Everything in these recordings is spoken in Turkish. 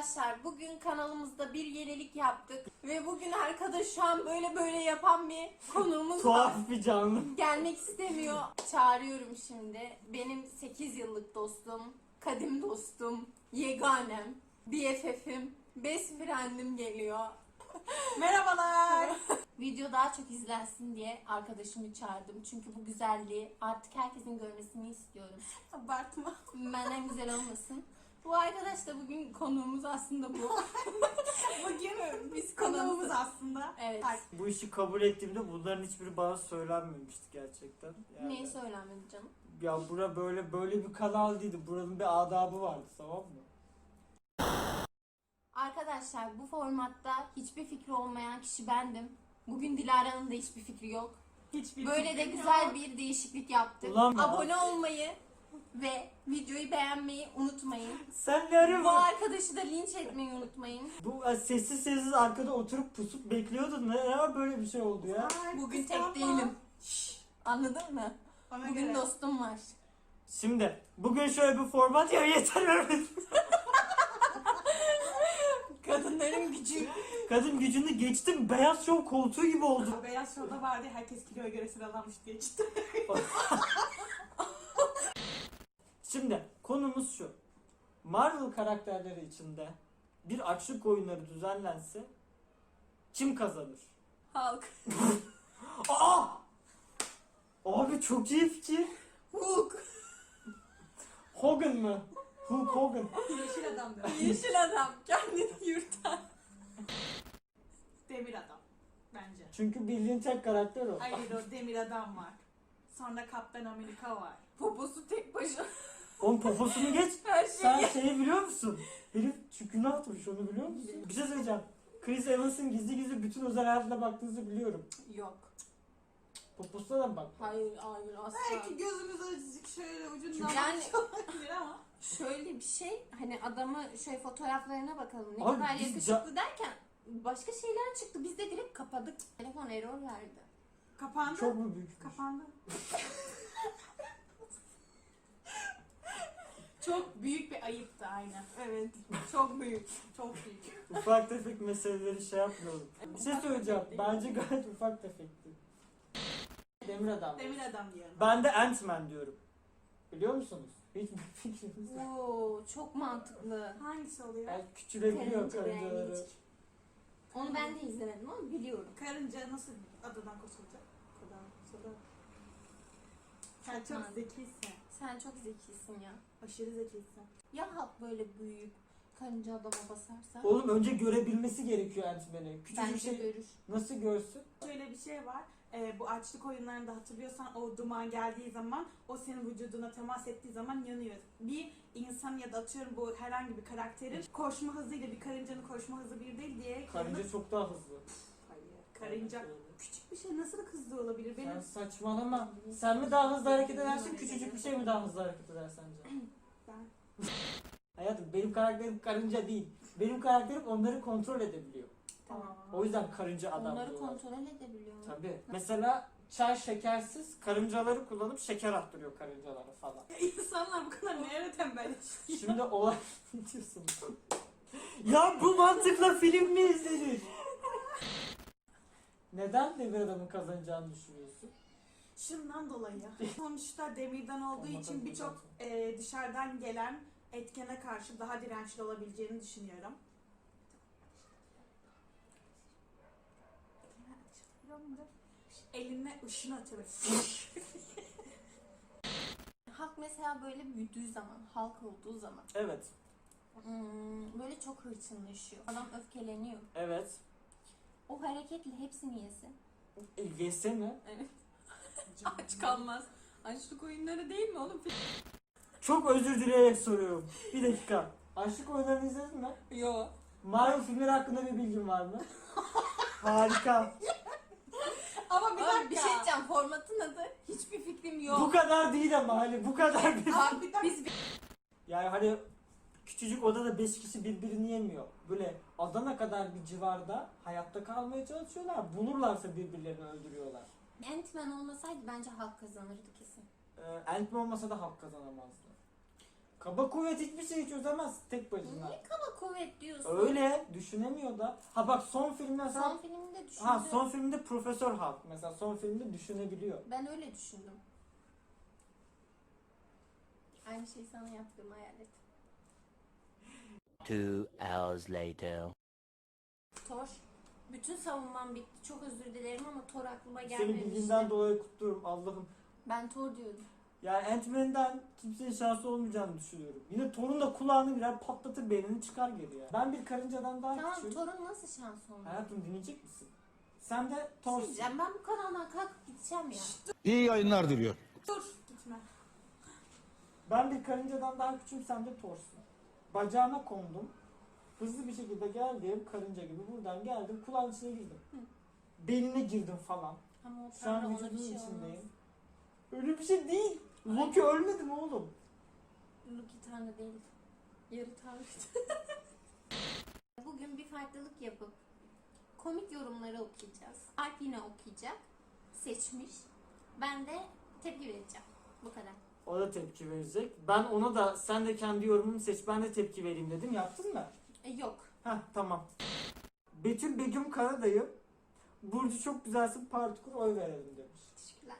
Arkadaşlar bugün kanalımızda bir yenilik yaptık ve bugün arkadaş şu an böyle böyle yapan bir konuğumuz var. Tuhaf bir canlı. Gelmek istemiyor. Çağırıyorum şimdi. Benim 8 yıllık dostum, kadim dostum, yeganem, BFF'im, best friend'im geliyor. Merhabalar. Video daha çok izlensin diye arkadaşımı çağırdım. Çünkü bu güzelliği artık herkesin görmesini istiyorum. Abartma. Benden güzel olmasın. Bu arkadaş da bugün konuğumuz aslında bu. Bugün Biz konuğumuz aslında. Evet. Ay, Bu işi kabul ettiğimde bunların hiçbiri bana söylenmemişti gerçekten. Yani, Neyi söylemedi canım? Ya bura böyle böyle bir kanal değildi. Buranın bir adabı vardı tamam mı? Arkadaşlar bu formatta hiçbir fikri olmayan kişi bendim. Bugün Dilara'nın da hiçbir fikri yok. Hiçbir Böyle de fikrim güzel yok. bir değişiklik yaptık. Ulan be. Abone olmayı ve videoyu beğenmeyi unutmayın. Sen ne Bu arıyorsun? arkadaşı da linç etmeyi unutmayın. Bu e, sessiz sessiz arkada oturup pusup bekliyordun. Ne ya böyle bir şey oldu ya? Bugün tek değilim. Anladın mı? Ona Bugün göre. dostum var. Şimdi bugün şöyle bir format ya yeter öyle. Kadınların gücü. Kadın gücünü geçtim. Beyaz şov koltuğu gibi oldu. Beyaz Show'da vardı herkes kiloya göre sıralanmış diye çıktı. Şimdi konumuz şu. Marvel karakterleri içinde bir açlık oyunları düzenlense kim kazanır? Halk. Aa! Abi çok iyi fikir. Hulk. Hogan mı? Hulk Hogan. Yeşil adam da. Yeşil adam. Kendini yurtar. Demir adam. Bence. Çünkü bildiğin tek karakter o. Hayır o demir adam var. Sonra Kaptan Amerika var. Poposu tek başına. Onun poposunu geç. Her şeyi. Sen şeyi biliyor musun? Herif çükünü atmış onu biliyor musun? Bir şey söyleyeceğim. Chris Evans'ın gizli gizli bütün özel hayatına baktığınızı biliyorum. Yok. Poposuna da mı bak? Hayır hayır asla. Belki gözümüz azıcık şöyle ucundan Yani- bakabilir ama. Şöyle bir şey hani adamı şöyle fotoğraflarına bakalım ne Abi kadar biz yakışıklı derken başka şeyler çıktı biz de direkt kapadık. Telefon error verdi. Kapandı. Çok mu büyük? Kapandı. Çok büyük bir ayıptı aynen. Evet. Çok büyük. Çok büyük. Ufak tefek meseleleri şey yapmıyorum. Bir şey söyleyeceğim. Bence gayet ufak tefekti. Demir adam. Demir adam diyorum. Ben de Ant-Man diyorum. Biliyor musunuz? Hiçbir fikriniz yok. Oo, çok mantıklı. Hangisi oluyor? Yani küçülebiliyor Karınca karıncaları. Onu ben de izlemedim ama biliyorum. Karınca nasıl adadan kurtulacak? Adadan kurtulacak. Sen Çok çok mantıklı. zekisin. Sen çok zekisin ya. Aşırı zekisin. Ya halk böyle büyük karınca adama basarsa? Oğlum önce görebilmesi gerekiyor Ant-Man'i. Küçücük Bence şey görür. nasıl görsün? Şöyle bir şey var. Ee, bu açlık oyunlarında hatırlıyorsan o duman geldiği zaman o senin vücuduna temas ettiği zaman yanıyor. Bir insan ya da atıyorum bu herhangi bir karakterin koşma hızıyla bir karıncanın koşma hızı bir değil diye Karınca çok daha hızlı. Hayır. Karınca küçük bir şey nasıl hızlı olabilir? Benim Sen saçmalama. Sen mi daha hızlı hareket edersin, küçücük bir şey mi daha hızlı hareket eder sence? ben Hayatım benim karakterim karınca değil. Benim karakterim onları kontrol edebiliyor. tamam. O yüzden karınca adam Onları diyorlar. kontrol edebiliyor. mu? Tabii. Mesela çay şekersiz karıncaları kullanıp şeker attırıyor karıncalara falan. İnsanlar bu kadar nereye tembelleşiyor? Şimdi olay ne diyorsun? ya bu mantıkla film mi izlenir? Neden Demir Adam'ın kazanacağını düşünüyorsun? Şundan dolayı. Sonuçta demirden olduğu Olmadan için birçok e, dışarıdan gelen etkene karşı daha dirençli olabileceğini düşünüyorum. Eline ışın atıyor. Halk mesela böyle büyüdüğü zaman, halk olduğu zaman Evet. hmm, böyle çok hırçınlaşıyor. Adam öfkeleniyor. Evet. O hareketle hepsini yesin. E, yesene. Aç kalmaz. Açlık oyunları değil mi oğlum? Çok özür dileyerek soruyorum. Bir dakika. Aşık oyunlarını izledin mi? Yo. Marvel filmleri hakkında bir bilgin var mı? Harika. Ama bir Abi dakika. bir şey diyeceğim. Formatın adı hiçbir fikrim yok. Bu kadar değil ama hani bu kadar bir... Abi bir dakika. Biz Yani hani küçücük odada 5 kişi birbirini yemiyor. Böyle Adana kadar bir civarda hayatta kalmaya çalışıyorlar. Bulurlarsa birbirlerini öldürüyorlar. Ant-Man olmasaydı bence halk kazanırdı kesin. Ee, Ant-Man olmasa da halk kazanamazdı. Kaba kuvvet hiçbir şeyi çözemez tek başına. Niye kaba kuvvet diyorsun? Öyle düşünemiyor da. Ha bak son filmde sen Son filmde düşündüm. Ha son filmde Profesör Hulk mesela son filmde düşünebiliyor. Ben öyle düşündüm. Aynı şeyi sana yaptığımı hayal et. Two hours later. Thor. Bütün savunmam bitti. Çok özür dilerim ama Thor aklıma Seni gelmemişti. bildiğinden dolayı kutluyorum Allah'ım. Ben Thor diyordum. Yani Ant-Man'den kimsenin şansı olmayacağını düşünüyorum. Yine Thor'un da kulağını birer patlatır beynini çıkar geri ya. Ben bir karıncadan daha Tamam küçüğüm. Thor'un nasıl şansı oldu? Hayatım dinleyecek misin? Sen de Bir Thor. şey diyeceğim, ben bu kanaldan kalkıp gideceğim ya. İyi yayınlar diliyor. Dur gitme. Ben bir karıncadan daha küçüğüm sen de Thor'sun. Bacağına kondum. Hızlı bir şekilde geldim karınca gibi buradan geldim kulağın içine girdim. Hı. Beynine girdim falan. Ama o Şu an vücudun şey olmaz. içindeyim. Öyle bir şey değil. Loki ölmedi mi oğlum? Loki Tanrı değil. Yarı Tanrı. Bugün bir farklılık yapıp komik yorumları okuyacağız. Alp yine okuyacak. Seçmiş. Ben de tepki vereceğim. Bu kadar. O da tepki verecek. Ben ona da sen de kendi yorumunu seç ben de tepki vereyim dedim. Yaptın mı? E, yok. Heh tamam. Betül Begüm Karadayı Burcu çok güzelsin parti kur oy verelim demiş. Teşekkürler.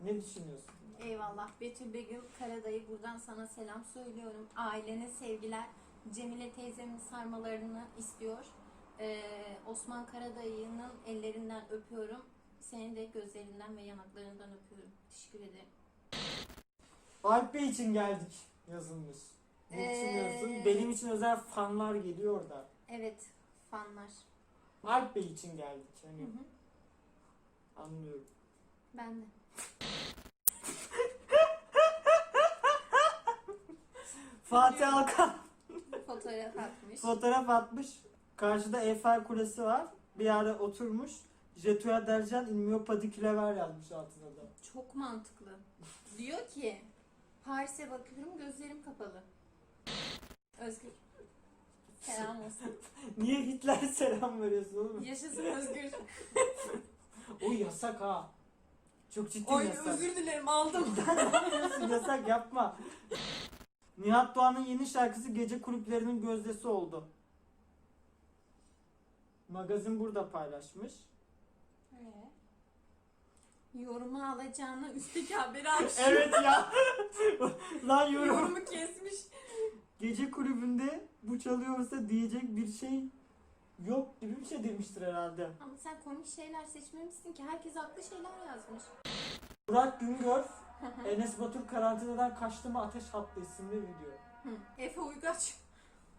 Ne düşünüyorsun? Eyvallah. Betül Begüm Karadayı buradan sana selam söylüyorum. Ailene sevgiler. Cemile teyzemin sarmalarını istiyor. Ee, Osman Karadayı'nın ellerinden öpüyorum. Seni de gözlerinden ve yanaklarından öpüyorum. Teşekkür ederim. Alp Bey için geldik yazılmış. Ne için Ee? Benim için özel fanlar geliyor da. Evet, fanlar. Alp Bey için geldik. Hı Hani hı. anlıyorum. Ben de. Fatih Alkan Fotoğraf atmış. fotoğraf atmış. Karşıda Eiffel Kulesi var. Bir yerde oturmuş. Jetuya Dercan il mio padiculaver yazmış altına da. Çok mantıklı. Diyor ki Paris'e bakıyorum gözlerim kapalı. Özgür. Selam olsun. Niye Hitler selam veriyorsun oğlum? Yaşasın Özgür. O yasak ha. Çok ciddi Oy yasak. özür dilerim aldım. yasak yapma. Nihat Doğan'ın yeni şarkısı gece kulüplerinin gözdesi oldu. Magazin burada paylaşmış. Yorumu alacağına üstteki haberi almış. Evet ya. Lan yorum. Yorumu kesmiş. Gece kulübünde bu çalıyorsa diyecek bir şey yok gibi bir şey demiştir herhalde. Ama sen komik şeyler seçmemişsin ki. Herkes haklı şeyler yazmış. Burak Güngör, Enes Batur karantinadan kaçtı mı ateş hattı isimli video. Hı. Efe Uygaç.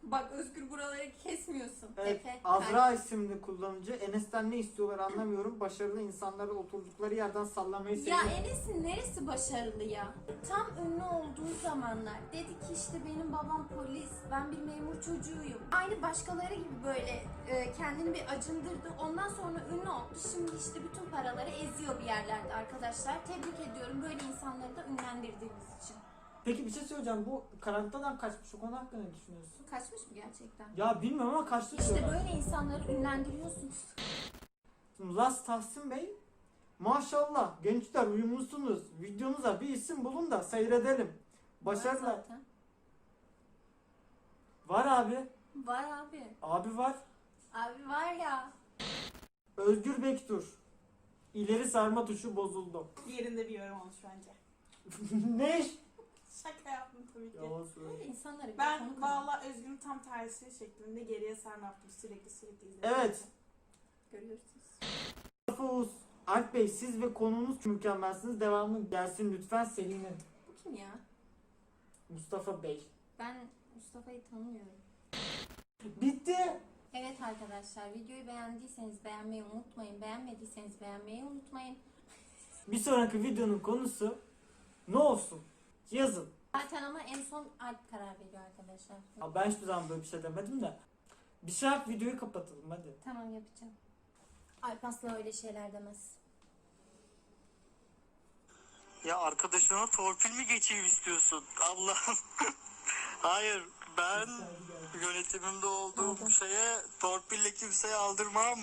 Bak Özgür buraları kesmiyorsun. Evet, Efe. Azra isimli kullanıcı. Enes'ten ne istiyorlar anlamıyorum. Başarılı insanları oturdukları yerden sallamayı Ya seviyor. Enes'in neresi başarılı ya? Tam ünlü olduğu zamanlar dedi ki işte benim babam polis, ben bir memur çocuğuyum. Aynı başkaları gibi böyle e, kendini bir acındırdı. Ondan sonra ünlü oldu. Şimdi işte bütün paraları eziyor bir yerlerde arkadaşlar. Tebrik ediyorum böyle insanları da ünlendirdiğiniz için. Peki bir şey söyleyeceğim. Bu karantinadan kaçmış. O konu hakkında ne düşünüyorsun? Kaçmış mı gerçekten? Ya bilmiyorum ama kaçtı İşte diyorlar. böyle insanları ünlendiriyorsunuz. Laz Tahsin Bey Maşallah gençler uyumlusunuz. Videonuza bir isim bulun da seyredelim. Var Başarılar. zaten. Var abi. Var abi. Abi var. Abi var ya. Özgür Bektur. İleri sarma tuşu bozuldu. Yerinde bir yorum olmuş bence. ne? Şaka yaptım tabii ki. Yalan bir konu Ben valla Özgür'ün tam tersi şeklinde geriye sarma yaptım sürekli sürekli izledim. Evet. görüyorsunuz. Mustafa Oğuz. Alp Bey siz ve konunuz mükemmelsiniz. Devamlı gelsin lütfen Selin'in. Bu kim ya? Mustafa Bey. Ben Mustafa'yı tanımıyorum. Bitti. Evet arkadaşlar videoyu beğendiyseniz beğenmeyi unutmayın. Beğenmediyseniz beğenmeyi unutmayın. Bir sonraki videonun konusu ne olsun? Yazın. Zaten ama en son Alp karar veriyor arkadaşlar. Ya ben hiçbir zaman böyle bir şey demedim de. Bir şey yap videoyu kapatalım hadi. Tamam yapacağım. Alp asla öyle şeyler demez. Ya arkadaşına torpil mi geçeyim istiyorsun? Allah'ım. Hayır ben yönetimimde olduğum şeye torpille kimseye aldırmam.